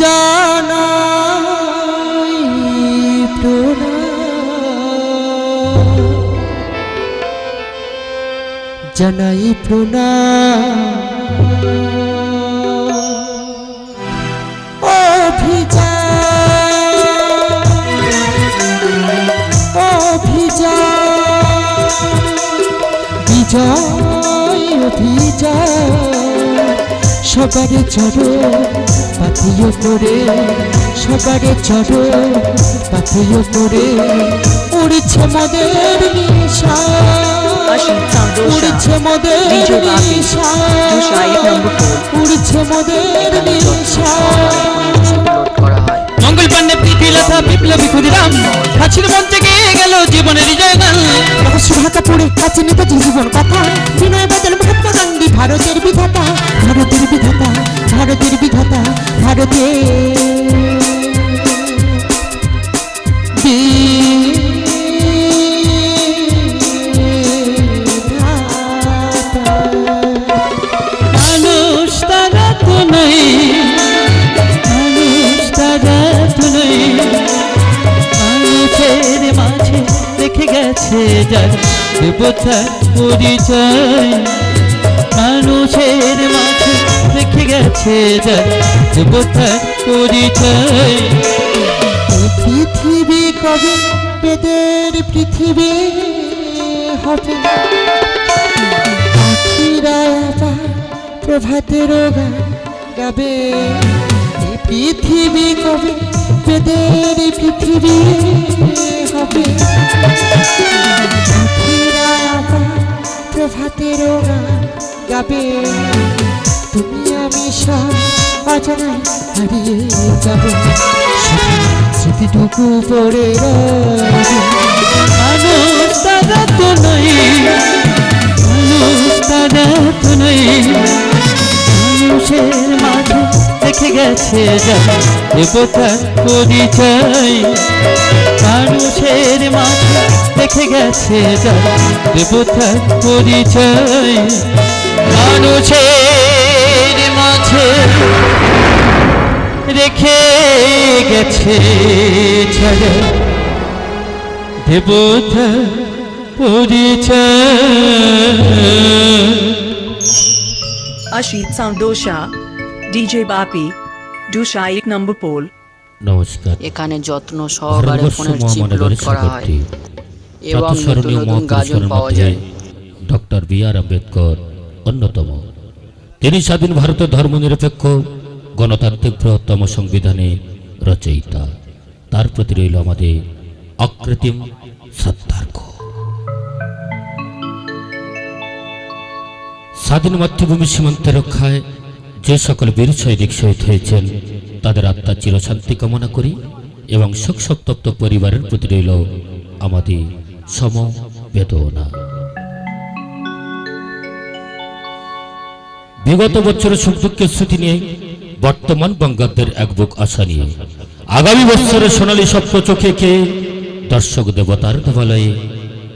জানাই প্রণাম জানাই প্রণাম বিজয় অভিযান। সবারে চড়ো পাথিও করে সবারে চড়ো পাথিও করে উড়ছে মোদের নিশা। উড়ছে মোদের নিশা। উড়ছে মোদের নিশা। মঙ্গল পান্ডে প্রীতিলতা বিপ্লবী ক্ষুদিরাম হাসির মঞ্চে গিয়ে গেল জীবনের জয়গান। সুভাকা পড়ে কাছে নেতাজি জীবন কথা বিনয় বাদল মহাত্মা গান্ধী ভারতের বিধাতা ভারতের বিধাতা ভারতের বিধাতা। বিধাতা। মানুষ তারা তো নেই মানুষ তারা পরিচয় মানুষের মাঝে গেছে যার পরিচয় পৃথিবী কবে বেদের পৃথিবী হবে? পাখিরা প্রভাতের গাবে। পৃথিবী কবে বেদের পৃথিবী হবে? প্রভাতের গাবে। অজানায় হারিয়ে যাব। স্মৃতিটুকু পড়ে মানুষের মাঝে দেখে গেছে দেবতার পরিচয়। মানুষের মাঝে দেখে গেছে পরিচয়। মানুষের মাঝে রেখে গেছে ছাড়া দেবতা Ashit Sandosha, DJ Bapi, Dusha এক নম্বর পোল। নমস্কার। এখানে যত্ন সহকারে ফোনের চিপ লোড করা হয়। এবং নতুন নতুন গাজন পাওয়া যায়। ডক্টর বি আর আম্বেদকর অন্যতম। তিনি স্বাধীন ভারতের ধর্মনিরপেক্ষ গণতান্ত্রিক বৃহত্তম সংবিধানে রচয়িতা। তার প্রতি রইল আমাদের অকৃত্রিম শ্রদ্ধার্ঘ স্বাধীন মাতৃভূমি সীমান্তে রক্ষায় যে সকল বীর সৈনিক শহীদ হয়েছেন, তাদের আত্মার চিরশান্তি কামনা করি এবং শোক সন্তপ্ত পরিবারের প্রতি রইল আমাদের সমবেদনা। বিগত বছরের সুখ দুঃখের স্মৃতি নিয়ে বর্তমান বঙ্গাব্দের এক বুক আশা নিয়ে। আগামী বছরের সোনালী স্বপ্ন চোখে কে? দর্শক দেবতার দেবালয়ে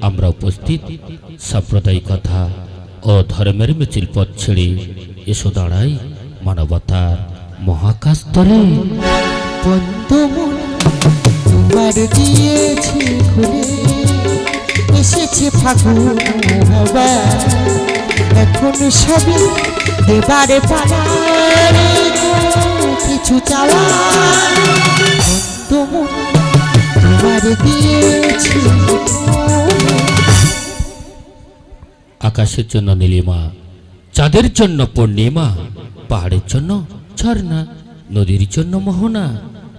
আমরা উপস্থিত। সাম্প্রদায়িকতা ও ধর্মের মিছিল পথ ছেড়ে এসো দাঁড়াই মানবতার মহাকাশ খুলে, এসেছে ফাগুন এখন সবই দেবারে পালারে। কিছু চাওয়া আকাশের জন্য নীলিমা, চাঁদের জন্য পূর্ণিমা, পাহাড়ের জন্য ঝর্ণা, নদীর জন্য মোহনা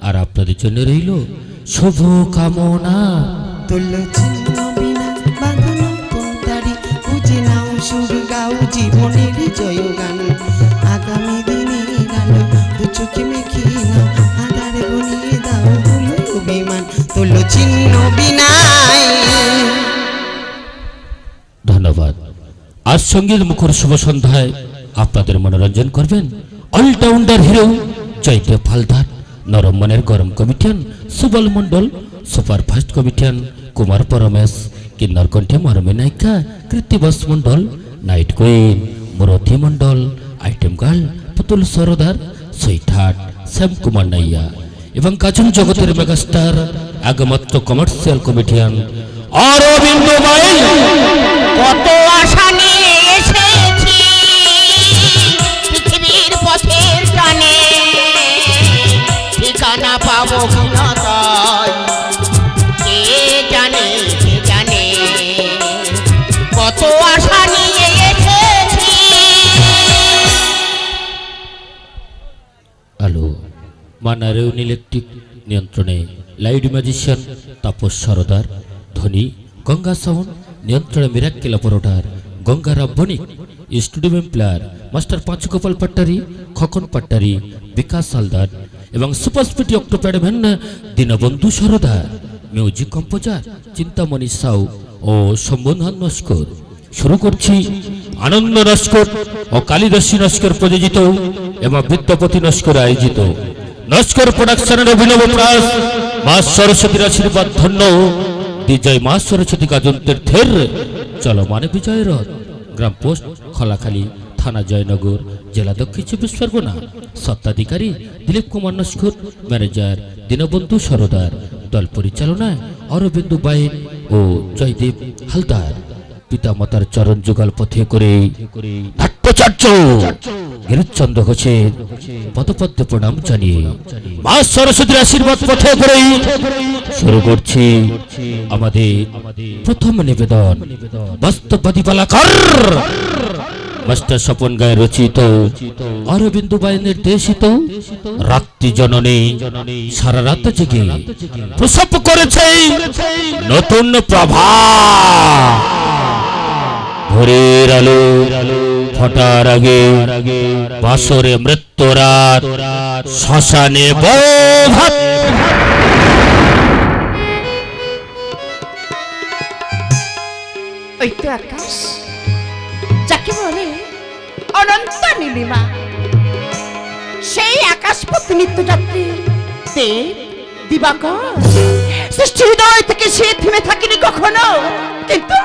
আর আপনাদের জন্য রইল শুভ কামনা জীবনের জয় চোখে মেখে আধার বনিয়ে দাও হলো অভিমান, তুল ছিন্ন বিনায় ধন্যবাদ। আজ সংগীত মুখর শুভ সন্ধ্যায় আপনাদের মনোরঞ্জন করবেন অলরাউন্ডার হিরো জয়দেব হালদার, নরম মনের গরম comedian Subal Mondal superfast comedian Kumar Paramesh, কিন্নর কণ্ঠে মরমে নায়িকা Krittibas Mondal night queen Murthi Mondal item girl Putul Sardar Shyam Kumar Naiya এবং গাজন জগতের মেগাস্টার একমাত্র কমার্শিয়াল কমেডিয়ান অরবিন্দ কত আশা নিয়ে ঠিকানা পাবো মানারেউন ইলেকট্রিক নিয়ন্ত্রণে। লাইট ম্যাজিশিয়ান, তাপস সরদার, ধনী, গঙ্গা সাউন্ড, নিয়ন্ত্রণে miracle operator Gangaram Banik studio player master Panchgopal Pattari, Khokon Pattari, Bikash Haldar এবং সুপার স্পিটি অক্টোপ্যাড ভ্যান দীনবন্ধু সরদার, মিউজিক কম্পোজার চিন্তামণি সাউ ও সম্বন্ধন নস্কর। শুরু করছি আনন্দ নস্কর ও কালিদাসী নস্কর প্রযোজিত এবং বিদ্যাপতি নস্কর আয়োজিত। নস্কর প্রোডাকশনের অভিনব প্রয়াস মা সরস্বতীর আশীর্বাদ ধন্য। বিজয় মা সরস্বতী গাজন তীর্থের চলমান বিজয় রথ। গ্রাম পোস্ট খলাখালী থানা জয়নগর জেলা দক্ষিণ চব্বিশ পরগনা। সত্ত্বাধিকারী দিলীপ কুমার নস্কর ম্যানেজার দীনবন্ধু সরদার। দল পরিচালনায় অরবিন্দু বাইন ও জয়দেব হালদার। পিতামাতার চরণ যুগল পথে করে নাট্যচার্য গিরিশচন্দ্র ঘোষের পদপদ্ম প্রণাম জানিয়ে মা সরস্বতীর আশীর্বাদ পথে করে শুরু করছি আমাদের প্রথম নিবেদন। বাস্তববাদী পালাকার মাস্টার স্বপন গায়ে রচিত অরবিন্দু বাই নির্দেশিত রাত্রি জননী সারা রাত জেগে প্রসব করেছে নতুন প্রভা। ভোরের আলো ফটার আগে বাসরে মৃত্যুরাত শ্মশানে সেই আকাশ পথে নিত্যযাত্রী দেব দিবাকর। থেকে সে থেমে থাকিনি কখনো, কিন্তু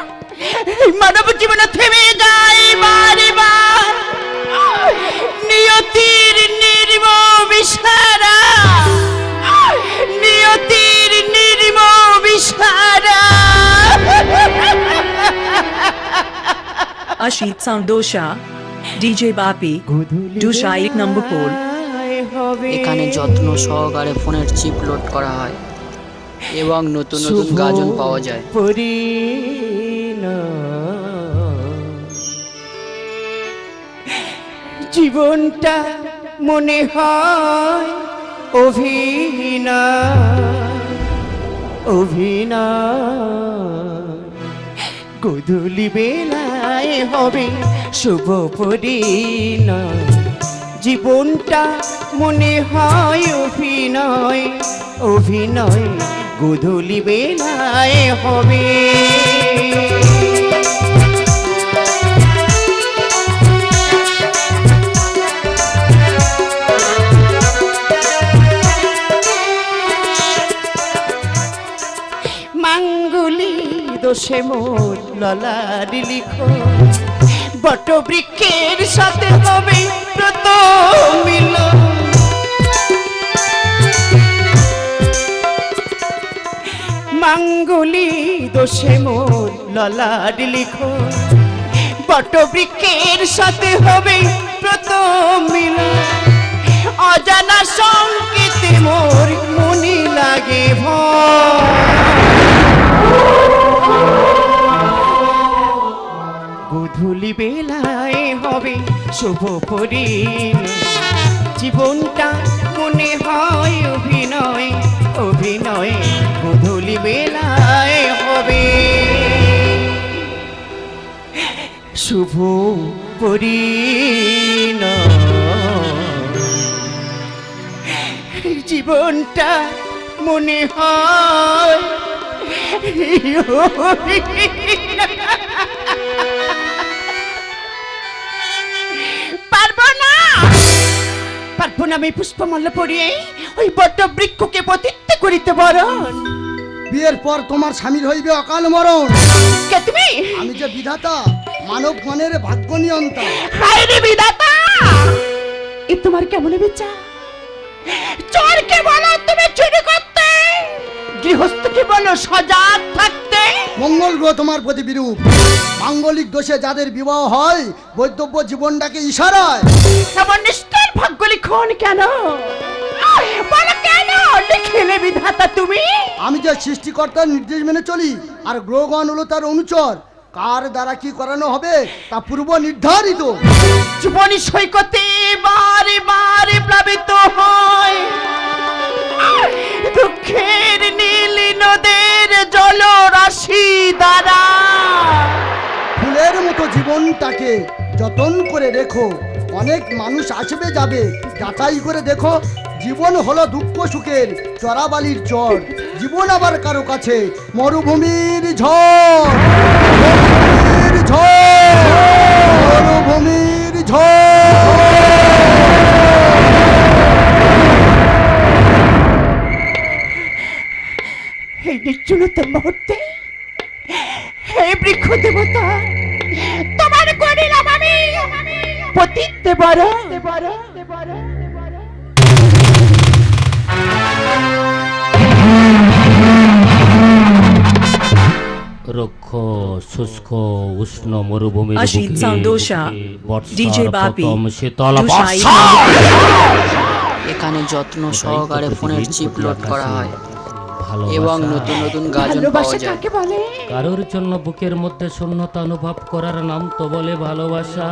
এই মানব জীবনে থেমে যায় বারে বার নিয়তির নির্মম ইশারা। নিয়তির নির্মম ইশারা। Ashit Soundosha, DJ Bapi, Dusha এক নম্বর পোল এখানে যত্ন সহকারে ফোনের চিপ লোড করা হয় এবং নতুন নতুন গাজন পাওয়া যায়। জীবনটা মনে হয় অভিনয় অভিনয়। গধূলি বেলায় হবে শুভ পরিণয়। জীবনটা মনে হয় অভিনয় অভিনয়। গধূলি বেলায় হবে মাঙ্গুলি দোষে মোর ললারি লিখো বট বৃক্ষের সাথে হবে ব্রত মিল মাঙ্গুলি দোষে মোর ললারি লিখো। বট বৃক্ষের সাথে হবে প্রথম মিল অজানা সংকেতে মোর মনি লাগে গধূলি বেলায় হবে শুভ পরিণ জীবনটা শুভ পরিণ জীবনটা মনে হয় পারব না। পারব না আমি পুষ্পমাল্য পরিয়ে ওই বড্ড বৃক্ষকে পতিত্ব করিতে বরণ। বিয়ের পর তোমার স্বামীর হইবে অকাল মরণ। কে তুমি? আমি যে বিধাতা মানব মনের ভাগ্য নিয়ন্তা হায় রে বিধাতা! এ তোমার কেমন বিচার? চোরকে বলো তুমি চুরি করতে। গৃহস্থকে বলো সজাগ থাকতে। মঙ্গল গ্রহ তোমার প্রতি বিরূপ। মাঙ্গলিক দোষে যাদের বিবাহ হয় বৈধব্য জীবনটাকে ইশারায়। এমন নিষ্ঠুর ভাগ্য লিখন কেন? বলো কেন? লিখিলে বিধাতা তুমি? আমি যে সৃষ্টিকর্তার নির্দেশ মেনে চলি আর গ্রহগণ হলো তার অনুচর কার দ্বারা কি করানো হবে? তা পূর্ব নির্ধারিত। জীবনী সৈকতে বারে বারে প্লাবিত হয়। দুঃখের নীল নদের জলরাশি দ্বারা। ফুলের মতো জীবনটাকে যতন করে রেখো অনেক মানুষ আসবে যাবে যাচাই করে দেখো জীবন হলো দুঃখ সুখের চরাবালির চর জীবন আবার কারও কাছে মরুভূমির ঝড়। নির্জনতার মুহূর্তে হে বৃক্ষ দেবতা তোমার করিলাম আমি পতিত দেবর রক্ষ শুষ্ক উষ্ণ মরুভূমির Ashit বুকে Sandosha, বর্ষার DJ Bapi, প্রথম শীতল বর্ষা। এখানে যত্ন সহকারে ফোনের চিপ লোড করা হয়। এবং নতুন নতুন গাজন পাওয়া যায়। কারোর জন্য বুকের মধ্যে শূন্যতা অনুভব করার নাম তো বলে ভালোবাসা।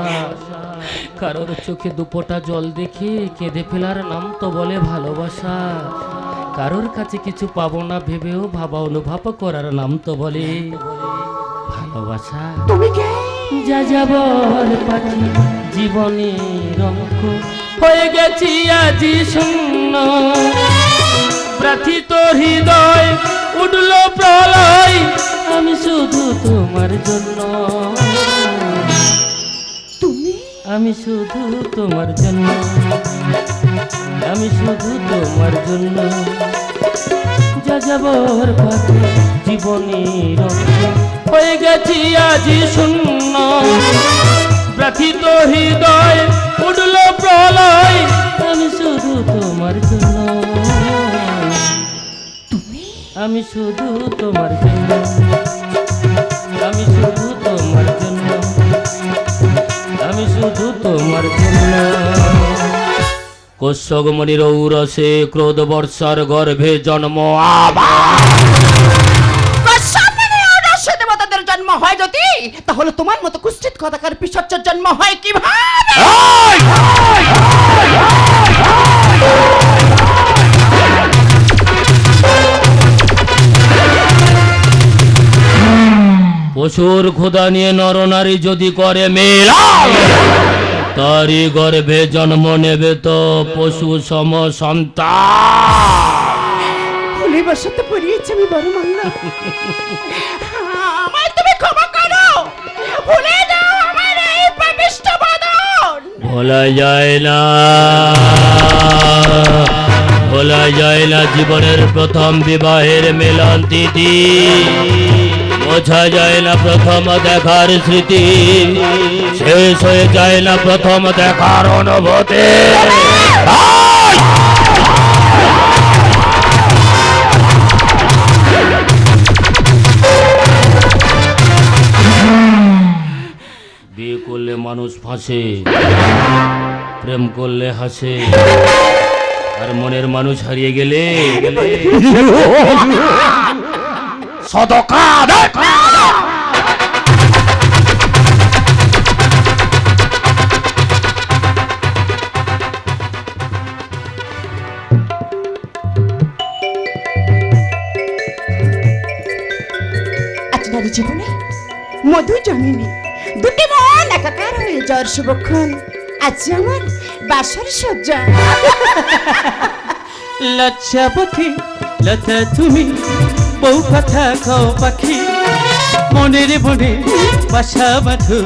কারোর চোখে দুপোটা জল দেখে কেঁদে ফেলার নাম তো বলে ভালোবাসা। কারোর কাছে কিছু পাবো না ভেবেও ভাবা অনুভব করার নাম তো বলে ভালোবাসা। তুমি কে? যা যাবর পাখি জীবনের অঙ্ক। হয়ে গেছি আজি শূন্য। প্রার্থিত হৃদয় উঠল প্রলয় আমি শুধু তোমার জন্য। তুমি? আমি শুধু তোমার জন্য। আমি শুধু তোমার জন্য। যা যাবর পাখি জীবনের হয়ে গেছি আজি শূন্য। প্রার্থিত হৃদয় উঠল প্রলয় আমি শুধু তোমার জন্য। আমি শুধু তোমার জন্য। আমি শুধু তোমার জন্য। আমি শুধু তোমার জন্য। কশ্যগমণির ঔরসে ক্রোধ বর্ষার গর্ভে জন্ম দেবতাদের হয় যদি তাহলে তোমার মতো কুষ্ঠিত কথাকার পিসাচ্চের জন্ম হয় কীভাবে? পশুর ক্ষুদা নিয়ে নরনারী যদি করে মেলা তারই গর্ভে জন্ম নেবে তো পশু সম সন্তান। ভুলে বসতে পড়িয়েছি আমি বড় মাল্লা। আমায় তুমি ক্ষমা করো। ভুলে যাও আমার এই পাপিষ্ঠ বদন। ভোলা যায় না। ভোলা যায় না জীবনের প্রথম বিবাহের মিলন তিথি। বোঝা যায় না প্রথম দেখার স্মৃতি। শেষ হয়ে যায় না প্রথম দেখার অনুভূতি। বিয়ে করলে মানুষ ফাঁসে, প্রেম করলে হাসে, আর মনের মানুষ হারিয়ে গেলে গেলে সদকা আপনার জীবনে মধু জমিনি দুটি মন একাকার হয়ে যাওয়ার শুভক্ষণ। আজ আমার বাসর সজ্জা। লজ্জাবতী লতা তুমি বউ কথা কও পাখি। মনের মনে বাসা বাঁধো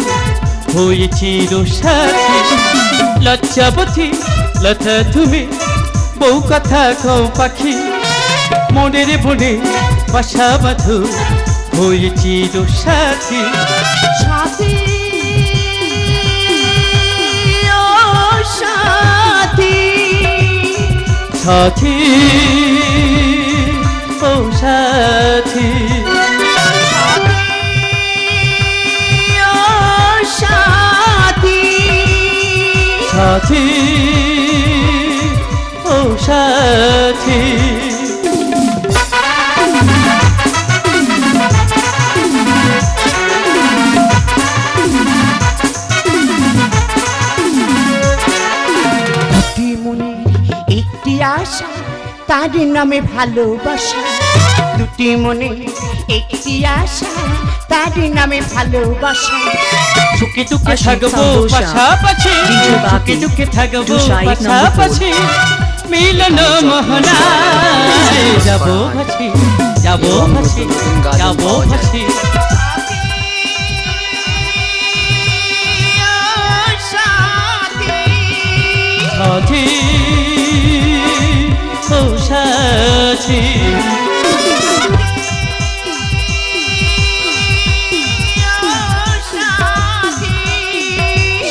হয়েছিল সাথী। লজ্জাবতী লতা তুমি বউ কথা কও পাখি। মনের মনে বাসা বাঁধো হয়েছিল সাথী। সাথী। সাথী। সাথী। সাথী ও সাথী। তার নামে ভালোবাসা। দুটি মনে একটি আশা তার নামে ভালোবাসা। সুখে দুঃখে থাকব পাশাপাশি। সুখে দুঃখে থাকব। পাশাপাশি। মিলন মোহনায় যাব ভাসি যাব ভাসি যাব ভাসি। সাথী। সাথী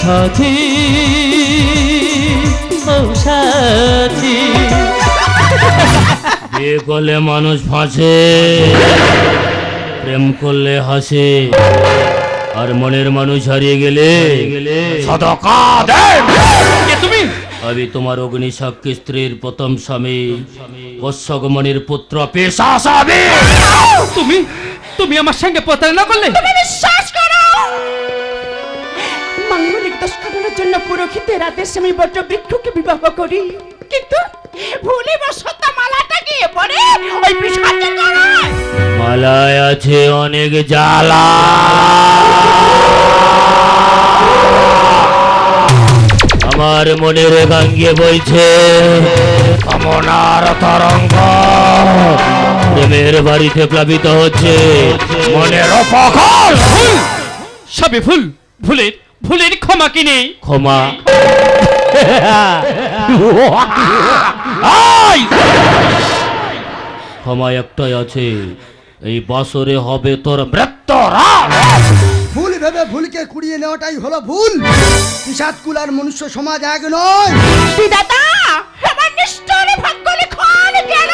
সাথী ও সাথী। বিয়ে করলে মানুষ ফাঁসে প্রেম করলে হাসে আর মনের মানুষ হারিয়ে গেলে। আমি তোমার অগ্নি সাক্ষী স্ত্রীর প্রথম স্বামী। কশ্যগমণির পুত্র পেশা সাবি তুমি তুমি আমার সঙ্গে প্রতারণা করলে? তুমি বিশ্বাস করো? মাঙ্গলিক দোষ কাটানোর জন্য পুরোহিতের আদেশে আমি বজ্র বৃক্ষকে বিবাহ করি। কিন্তু ভুলে বসত মালাটা গিয়ে পড়ে ওই পিসাচে গলায় মালায় আছে অনেক জ্বালা। আমার মনের গাঙ্গে বইছে কামনার তরঙ্গ প্রেমের বাড়িতে প্লাবিত হচ্ছে। মনের অপকল সবে ভুল ভুলের ভুলের ক্ষমা কি নেই? ক্ষমা। ক্ষমা একটাই আছে। এই বছরে হবে তোর মৃত্যু ভেবে ভুলকে কুড়িয়ে নেওয়াটাই হলো ভুল বিষাদকুল আর মনুষ্য সমাজ এক নয়। বিধাতা আমার নিষ্ঠুর ভাগ্য লিখন কেন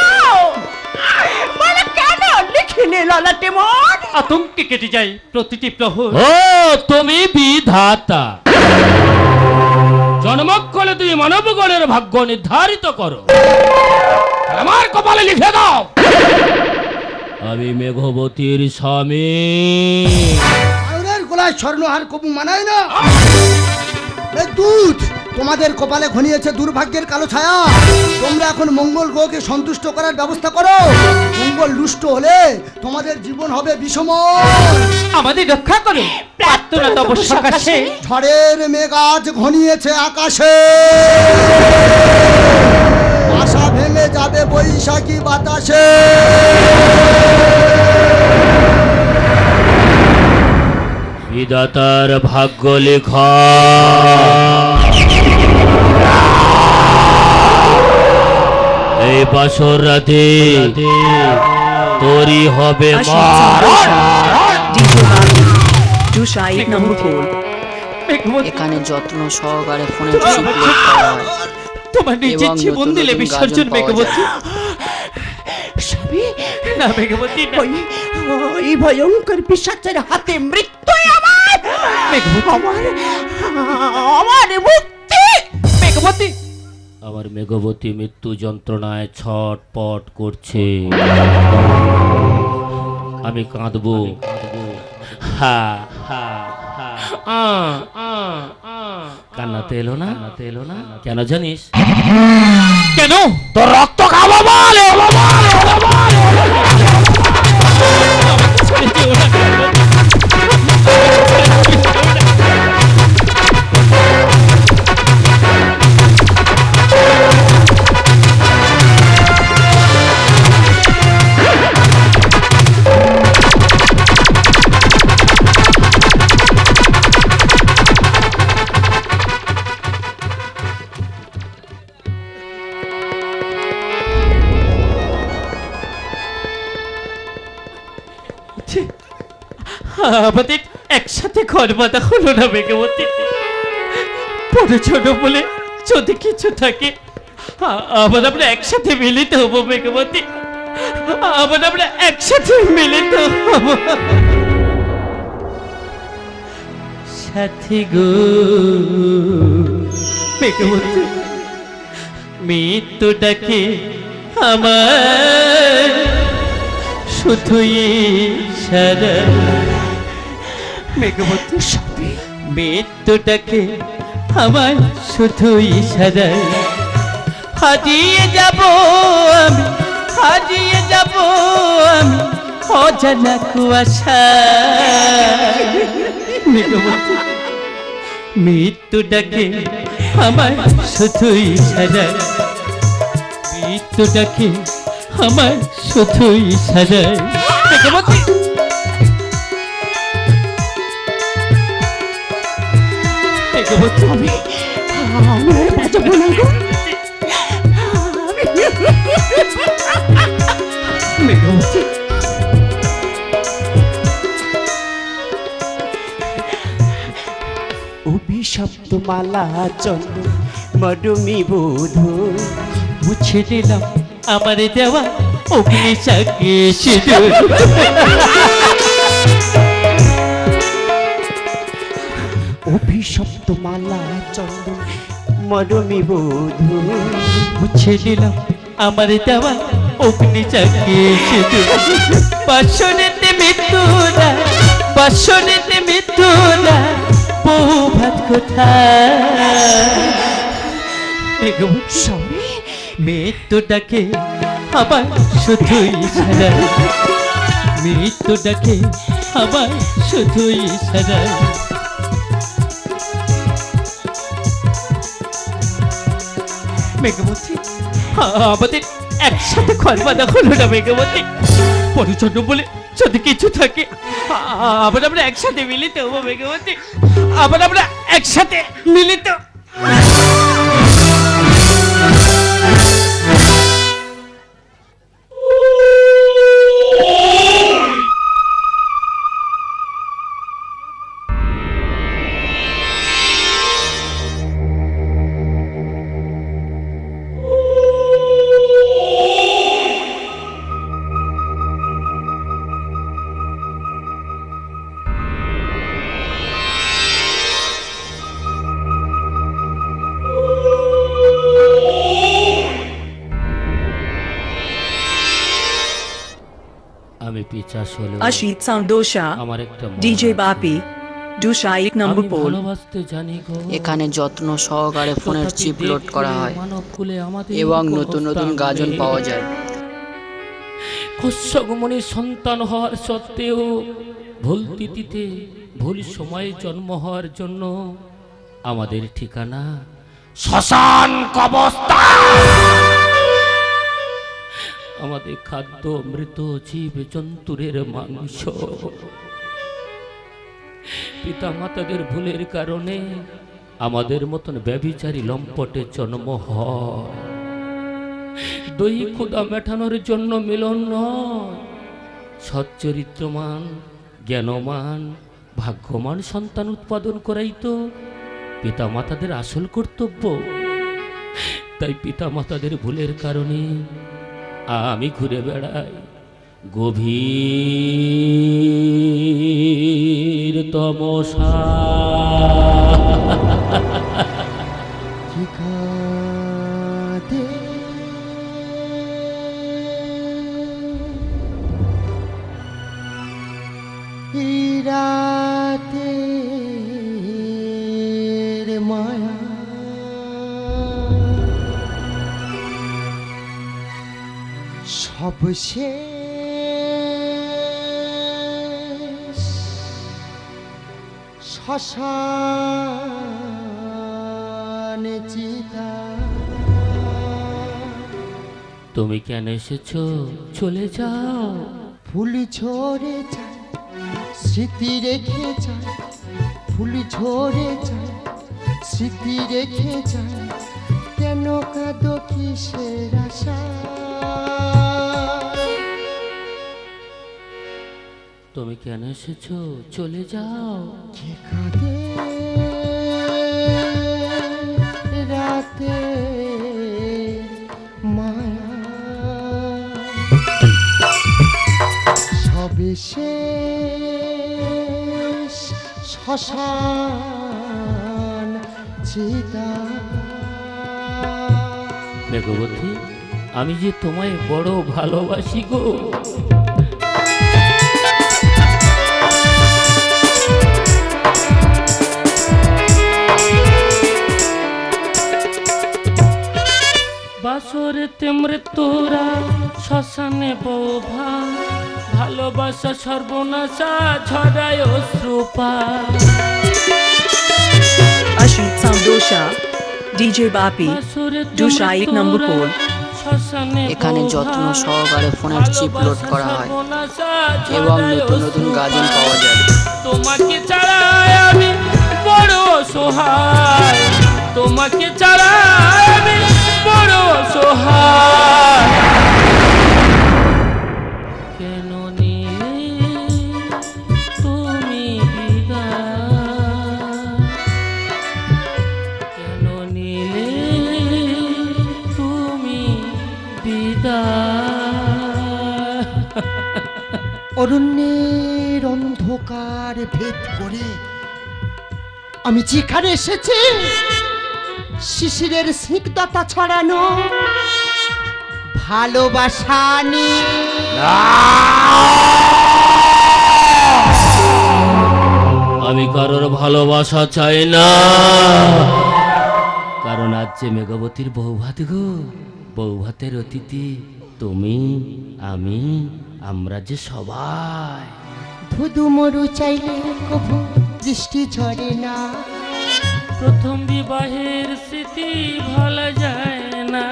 বলে কেন লিখিনি ললাটে মন? আতঙ্কে কেটে যায় প্রতিটি প্রহর। ও তুমি বিধাতা। জন্মক্ষণে তুমি মানবগণের ভাগ্য নির্ধারিত করো। আমার কপালে লিখে দাও। আমি মেঘবতীর স্বামী। গলায় স্বর্ণহার কবু মানায় না। দূত তোমাদের কপালে ঘনিয়েছে দুর্ভাগ্যের কালো ছায়া। তোমরা এখন মঙ্গল গ্রহকে সন্তুষ্ট করার ব্যবস্থা করো। মঙ্গল লুষ্ট হলে তোমাদের জীবন হবে বিষম আমাদের রক্ষা করো। প্রার্থনা তব সকাশে। ঝড়ের মেঘাজ ঘনিয়েছে আকাশে। আশা ভেঙে যাবে বৈশাখী বাতাসে। বিধাতার ভাগ্য লেখা। এই বাসর রাতে তোরই হবে Ashik মারা। Santosha, DJ Bapi, Dusha 8 number 4. Meghbati, এখানে যত্ন সহকারে করা তোমার নিজের জীবন দিলে বিসর্জন মেঘবতী। স্বামী না মেঘবতী ভয়ঙ্কর পিসাচের হাতে মৃত্যু আমার মেঘবতী। আমার আমার মুক্তি! মেঘবতী। আমার মেঘবতী মৃত্যু যন্ত্রণায় ছটপট করছে। আমি কাঁদবো। কান্নাতে এলো না? কান্নাতে এলো না? কেন জানিস? কেন? তোর রক্ত খাব বল আমাদের একসাথে ঘর হলো না বেগবতী পরে ছোট বলে যদি কিছু থাকে, আবার আমরা একসাথে মিলিত হব মেঘবতী আবার আমরা একসাথে মিলিত হব। সাথী গো মেঘবতী মৃত্যুটাকে আমার শুধুই সারা মেঘবতী মৃত্যুটাকে আমার শুধুই সারা হারিয়ে যাব আমি হারিয়ে যাব আমি অজানা কুয়াশা মেঘবতী মৃত্যুটাকে আমার শুধুই সাজায়। মৃত্যুটাকে আমার শুধুই সাজায়। মেঘবতী মেঘবতী আমি আমি আর বাঁচাবো মালা চন্দ্র, মরুমি বধূ। মুছে দিলাম আমার দেওয়া অগ্নি চাকে সিঁদুর। অভিশপ্ত মালা চন্দ্র মরুমি বধূ। মুছে দিলাম আমার দেওয়া অগ্নি চাকে সিঁদুর বাসনেতে মৃত্যুরা বাসনেতে মৃত্যুরা বহু ভাত কোথায় সবে মৃত্যুটাকে আমার শুধুই সাজায় মৃত্যুটাকে আমার শুধুই সাজায় মেঘবতী আমাদের একসাথে ঘর বাঁধা হলো না মেঘবতী পরিচন্ন বলে যদি কিছু থাকে, আবার আমরা একসাথে মিলিত হব মেঘবতী আবার আমরা একসাথে মিলিত। এক নম্বর পোল। ভালোবাসতে জানি গো। এখানে যত্ন সহকারে ফোনের চিপ লোড করা হয় এবং নতুন নতুন গাজন পাওয়া যায়। কশ্যপমণির সন্তান হওয়ার সত্ত্বেও ভুল তিথিতে ভুল সময়ে জন্ম হওয়ার জন্য আমাদের ঠিকানা শ্মশান কবস্তা আমাদের খাদ্য মৃত জীব জন্তুরের মাংস। পিতা মাতাদের ভুলের কারণে আমাদের মতন ব্যভিচারী লম্পটের জন্ম হয়। দই মেটানোর জন্য মিলন নয়। সচ্চরিত্রমান, জ্ঞানমান, ভাগ্যমান সন্তান উৎপাদন করাই তো পিতা মাতাদের আসল কর্তব্য। তাই পিতা মাতাদের ভুলের কারণে আমি ঘুরে বেড়াই গভীর তমসা। সব শেষ শ্মশান চিতা। তুমি কেন এসেছ? চলে যাও। ফুল ঝরে যায় স্মৃতি রেখে যায় ফুল ঝরে যায় স্মৃতি রেখে যায়। কেন কাঁদো কিসের আশা? তুমি কেন এসেছ? চলে যাও। যেখানে রাতে মায়া। সবে শেষ শ্মশান চিতা। মেঘবতী আমি যে তোমায় বড় ভালোবাসি গো। তোরা শ্মশানে বৌভা ভালোবাসা সর্বনাশা ছড়ায় অশ্রুপা। Ashit Samdosha, DJ Bapi, Dusha এক নম্বর পোল এখানে যত্ন সহকারে ফোনের চিপ লোড করা হয়। এবং নতুন নতুন গাজন পাওয়া যায়। তোমাকে ছাড়া আমি বড় অসহায়। তোমাকে ছাড়া আমি বড় অসহায় কেন নিলে তুমি? কেন নিলে তুমি অরণ্যের অন্ধকার ভেদ করে আমি যেখানে এসেছি শিশিরের স্নিগ্ধতা ছড়ানো। ভালোবাসা নিয়ে আমি কারোর ভালোবাসা চাই না। কারণ আজ যে মেঘবতীর বৌভাত গো বৌভাতের অতিথি তুমি আমি আমরা যে সবাই। ধুধু মরু চাইলে কভু দৃষ্টি ঝরে না। প্রথম বিবাহের স্মৃতি ভোলা যায় না।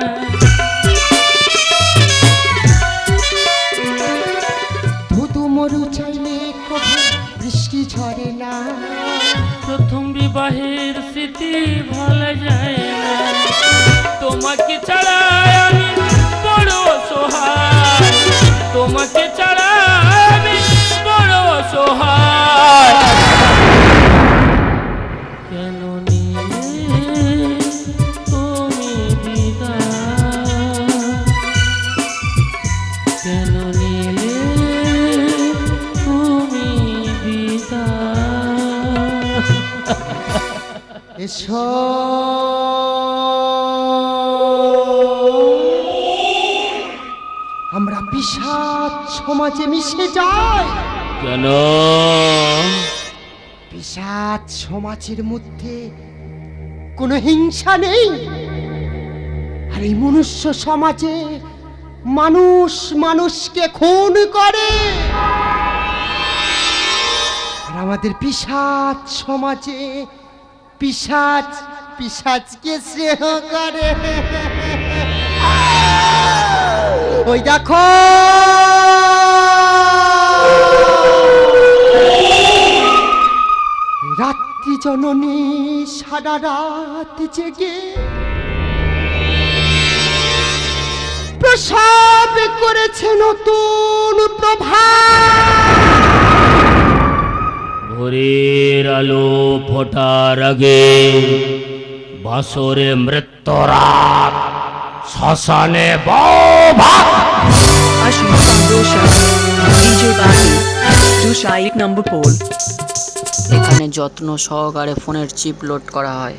ধুধু মরু চাইলে বৃষ্টি ঝরে না। প্রথম বিবাহের স্মৃতি ভোলা যায় না। তোমাকে ছাড়া আমরা বিষাদ সমাজে মিশে যাই। কেন? বিষাদ সমাজের মধ্যে কোনো হিংসা নেই। আর এই মনুষ্য সমাজে মানুষ মানুষকে খুন করে। আর আমাদের পিসাজ সমাজে পিসাজ পিসাজকে স্নেহ করে? ওই দেখো। রাত্রি জননী সারা রাত জেগে প্রসব করেছে নতুন প্রভা। ভোরের আলো ফোটার আগে বাসরে মৃত্যুরাত শ্মশানে এখানে যত্ন সহকারে ফোনের চিপ লোড করা হয়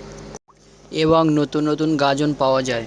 এবং নতুন নতুন গাজন পাওয়া যায়।